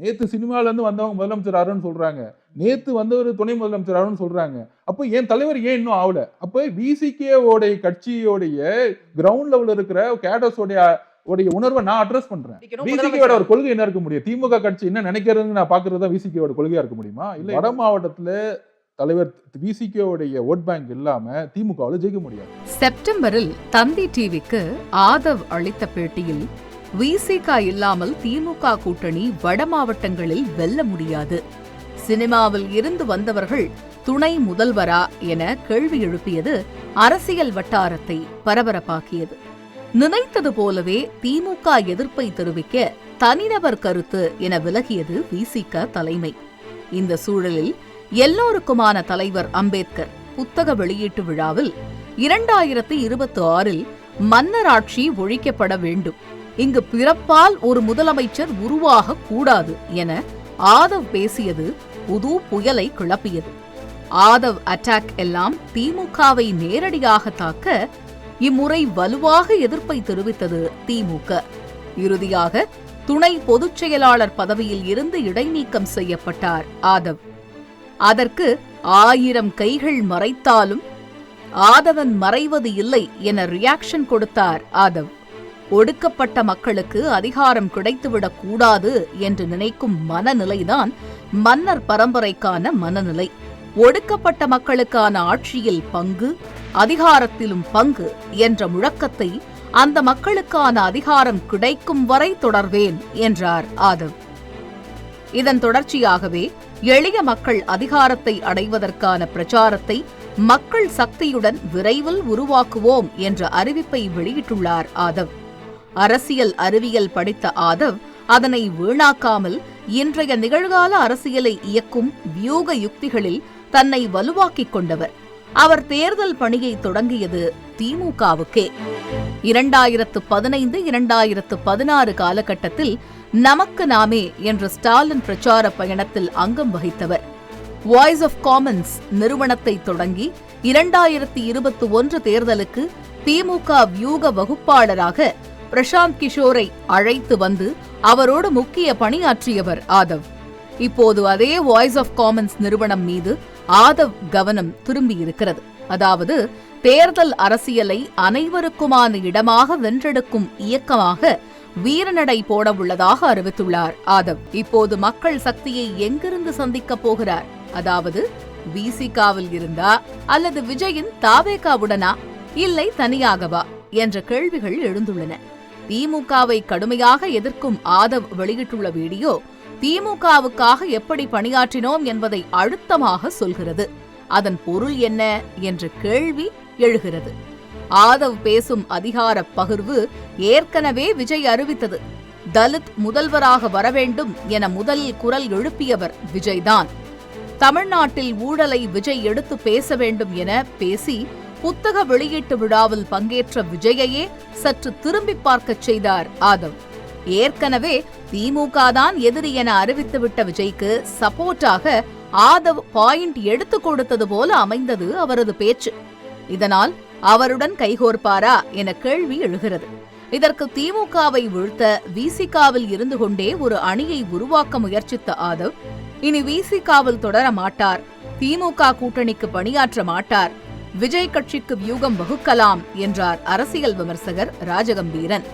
நேத்து சினிமால இருந்து வந்தவங்க முதலமைச்சர் ஆறுன்னு சொல்றாங்க. நேத்து வந்தவர் துணை முதலமைச்சர் ஆறுன்னு சொல்றாங்க. அப்போ என் தலைவர் ஏன் இன்னும் ஆகல அப்போ பிசிகே உடைய கட்சியோடைய கிரவுண்ட் லெவல்ல இருக்கிற கேடர்ஸ் உடைய உணர்வை நான் அட்ரஸ் பண்றேன். விசிகேவோட ஒரு கொள்கை என்ன இருக்க முடியும்? திமுக கட்சி என்ன நினைக்கிறதுன்னு நான் பாக்குறது தான் விசிகேவோட கொள்கையா இருக்க முடியுமா? இல்ல வட மாவட்டத்துல தலைவர் விசிகேவுடைய ஓட் பேங்க் இல்லாம திமுகவில் ஜெயிக்க முடியாது. செப்டம்பரில் தந்தி டிவிக்கு ஆதவ் அளித்த பேட்டியில் விசிக இல்லாமல் திமுக கூட்டணி வட மாவட்டங்களில் வெல்ல முடியாது. சினிமாவில் இருந்து வந்தவர்கள் துணை முதல்வரா என கேள்வி எழுப்பியது அரசியல் வட்டாரத்தை பரபரப்பாக்கியது. நினைத்தது போலவே திமுக எதிர்ப்பை தெரிவிக்க தனிநபர் கருத்து என விலகியது விசிக தலைமை. இந்த சூழலில் எல்லோருக்குமான தலைவர் அம்பேத்கர் புத்தக வெளியீட்டு விழாவில் இரண்டாயிரத்தி இருபத்தி ஆறில் மன்னராட்சி ஒழிக்கப்பட வேண்டும். இங்கு பிறப்பால் ஒரு முதலமைச்சர் உருவாக கூடாது என ஆதவ் பேசியது புது புயலை கிளப்பியது. ஆதவ் அட்டாக் எல்லாம் திமுகவை நேரடியாக தாக்க இம்முறை வலுவாக எதிர்ப்பை தெரிவித்தது திமுக. இறுதியாக துணை பொதுச் செயலாளர் பதவியில் இருந்து இடைநீக்கம் செய்யப்பட்டார் ஆதவ். அதற்கு ஆயிரம் கைகள் மறைத்தாலும் ஆதவன் மறைவது இல்லை என ரியாக்ஷன் கொடுத்தார் ஆதவ். ஒடுக்கப்பட்ட மக்களுக்கு அதிகாரம் கிடைத்துவிடக் கூடாது என்று நினைக்கும் மனநிலைதான் மன்னர் பரம்பரைக்கான மனநிலை. ஒடுக்கப்பட்ட மக்களுக்கான ஆட்சியில் பங்கு அதிகாரத்திலும் பங்கு என்ற முழக்கத்தை அந்த மக்களுக்கான அதிகாரம் கிடைக்கும் வரை தொடர்வேன் என்றார் ஆதவ். இதன் தொடர்ச்சியாகவே எளிய மக்கள் அதிகாரத்தை அடைவதற்கான பிரச்சாரத்தை மக்கள் சக்தியுடன் விரைவில் உருவாக்குவோம் என்ற அறிவிப்பை வெளியிட்டுள்ளார் ஆதவ். அரசியல் அறிவியல் படித்த ஆதவ் அதனை வீணாக்காமல் இன்றைய நிகழ்கால அரசியலை இயக்கும் வியூக யுக்திகளில் தன்னை வலுவாக்கிக் கொண்டவர். அவர் தேர்தல் பணியை தொடங்கியது திமுகவுக்கே. இரண்டாயிரத்து பதினைந்து இரண்டாயிரத்து பதினாறு காலகட்டத்தில் நமக்கு நாமே என்ற ஸ்டாலின் பிரச்சார பயணத்தில் அங்கம் வகித்தவர். வாய்ஸ் ஆஃப் காமன்ஸ் நிறுவனத்தை தொடங்கி இரண்டாயிரத்தி இருபத்தி ஒன்று தேர்தலுக்கு திமுக வியூக வகுப்பாளராக பிரசாந்த் கிஷோரை அழைத்து வந்து அவரோடு முக்கிய பணியாற்றியவர் ஆதவ். இப்போது அதே வாய்ஸ் ஆஃப் காமன்ஸ் நிறுவனம் மீது ஆதவ் கவனம் திரும்பியிருக்கிறது. அதாவது தேர்தல் அரசியலை அனைவருக்குமான இடமாக வென்றெடுக்கும் இயக்கமாக வீரநடை போட உள்ளதாக அறிவித்துள்ளார் ஆதவ். இப்போது மக்கள் சக்தியை எங்கிருந்து சந்திக்கப் போகிறார்? அதாவது விசிகாவில் இருந்தா அல்லது விஜயின் தாவேகாவுடனா? இல்லை தனியாகவா? என்ற கேள்விகள் எழுந்துள்ளன. திமுகவை கடுமையாக எதிர்க்கும் ஆதவ் வெளியிட்டுள்ள வீடியோ திமுகவுக்காக எப்படி பணியாற்றினோம் என்பதை அழுத்தமாக சொல்கிறது. அதன் பொருள் என்ன என்ற கேள்வி எழுகிறது. ஆதவ் பேசும் அதிகார பகிர்வு ஏற்கனவே விஜய் அறிவித்தது. தலித் முதல்வராக வரவேண்டும் என முதலில் குரல் எழுப்பியவர் விஜய்தான். தமிழ்நாட்டில் ஊழலை விஜய் எடுத்து பேச வேண்டும் என பேசி புத்தக வெளியீட்டு விழாவில் பங்கேற்ற விஜயையே சற்று திரும்பி பார்க்கச் செய்தார் ஆதவ். ஏற்கனவே திமுக தான் எதிரி என அறிவித்துவிட்ட விஜய்க்கு சப்போர்ட்டாக ஆதவ் பாயிண்ட் எடுத்துக் கொடுத்தது போல அமைந்தது அவரது பேச்சு. இதனால் அவருடன் கைகோர்ப்பாரா என கேள்வி எழுகிறது. இதற்கு திமுகவை வீழ்த்த விசிகாவில் இருந்து கொண்டே ஒரு அணியை உருவாக்க முயற்சித்த ஆதவ் இனி விசிகாவில் தொடர மாட்டார். திமுக கூட்டணிக்கு பணியாற்ற மாட்டார். விஜய் கட்சிக்கு வியூகம் வகுக்கலாம் என்றார் அரசியல் விமர்சகர் ராஜகம்பீரன்.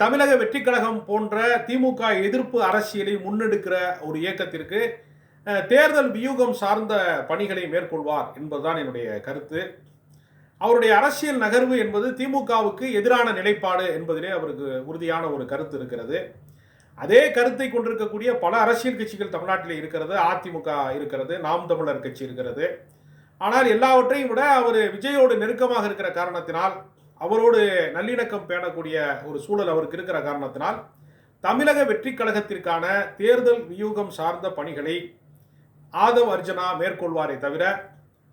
தமிழக வெற்றி கழகம் போன்ற திமுக எதிர்ப்பு அரசியலை முன்னெடுக்கிற ஒரு இயக்கத்திற்கு தேர்தல் வியூகம் சார்ந்த பணிகளை மேற்கொள்வார் என்பதுதான் என்னுடைய கருத்து. அவருடைய அரசியல் நகர்வு என்பது திமுகவுக்கு எதிரான நிலைப்பாடு என்பதிலே அவருக்கு உறுதியான ஒரு கருத்து இருக்கிறது. அதே கருத்தை கொண்டிருக்கக்கூடிய பல அரசியல் கட்சிகள் தமிழ்நாட்டில் இருக்கிறது அதிமுக இருக்கிறது நாம் தமிழர் கட்சி இருக்கிறது. ஆனால் எல்லாவற்றையும் விட அவர் விஜயோடு நெருக்கமாக இருக்கிற காரணத்தினால் அவரோடு நல்லிணக்கம் பேணக்கூடிய ஒரு சூழல் அவருக்கு இருக்கிற காரணத்தினால் தமிழக வெற்றி கழகத்திற்கான தேர்தல் வியூகம் சார்ந்த பணிகளை ஆதவ் அர்ஜுனா மேற்கொள்வாரே தவிர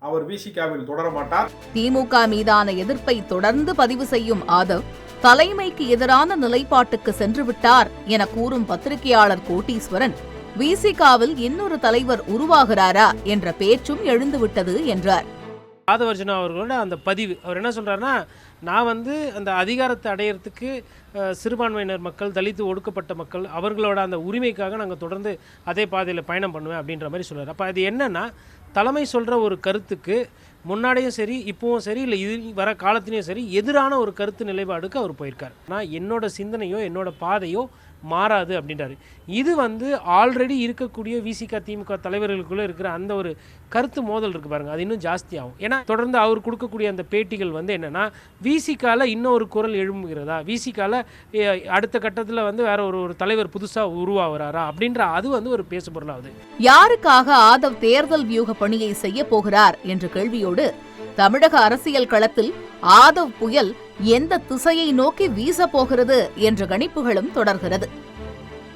அவர் விசிகாவில் தொடர மாட்டார். திமுக மீதான எதிர்ப்பை தொடர்ந்து பதிவு செய்யும் ஆதவ் தலைமைக்கு எதிரான நிலைப்பாட்டுக்கு சென்றுவிட்டார் என கூறும் பத்திரிகையாளர் கோட்டீஸ்வரன். விசிகாவில் இன்னொரு தலைவர் உருவாகிறாரா என்ற பேச்சும் எழுந்துவிட்டது என்றார். ராதவர்ஜனா அவர்களோட அந்த பதிவு அவர் என்ன சொல்கிறாருன்னா நான் வந்து அந்த அதிகாரத்தை அடையிறதுக்கு சிறுபான்மையினர் மக்கள் தலித்து ஒடுக்கப்பட்ட மக்கள் அவர்களோட அந்த உரிமைக்காக நாங்கள் தொடர்ந்து அதே பாதையில் பயணம் பண்ணுவேன் அப்படின்ற மாதிரி சொல்கிறார் அப்போ அது என்னன்னா தலைமை சொல்கிற ஒரு கருத்துக்கு முன்னாடியும் சரி இப்போவும் சரி இல்லை இது வர காலத்துலேயும் சரி எதிரான ஒரு கருத்து நிலைப்பாடுக்கு அவர் போயிருக்கார். ஆனால் என்னோட சிந்தனையோ என்னோட பாதையோ மாறாது அப்படின்றாரு. இது வந்து ஆல்ரெடி இருக்கக்கூடிய விசிக திமுக தலைவர்களுக்குள்ளே இருக்கிற அந்த ஒரு கருத்து மோதல் இருக்கு பாருங்க. அது இன்னும் ஜாஸ்தி ஆகும் ஏன்னா தொடர்ந்து அவர் கொடுக்கக்கூடிய அந்த பேட்டிகள் வந்து என்னென்னா விசிகால இன்னொரு குரல் எழும்புகிறதா? விசிகால அடுத்த கட்டத்தில் வந்து வேற ஒரு ஒரு தலைவர் புதுசாக உருவாகிறாரா? அப்படின்ற அது வந்து ஒரு பேசு பொருளாகுது யாருக்காக ஆதவ் தேர்தல் வியூக பணியை செய்ய போகிறார்? என்ற கேள்வியோடு தமிழக அரசியல் களத்தில் ஆதவ் புயல் எந்த திசையை நோக்கி வீசப் போகிறது என்ற கணிப்புகளும் தொடர்கிறது.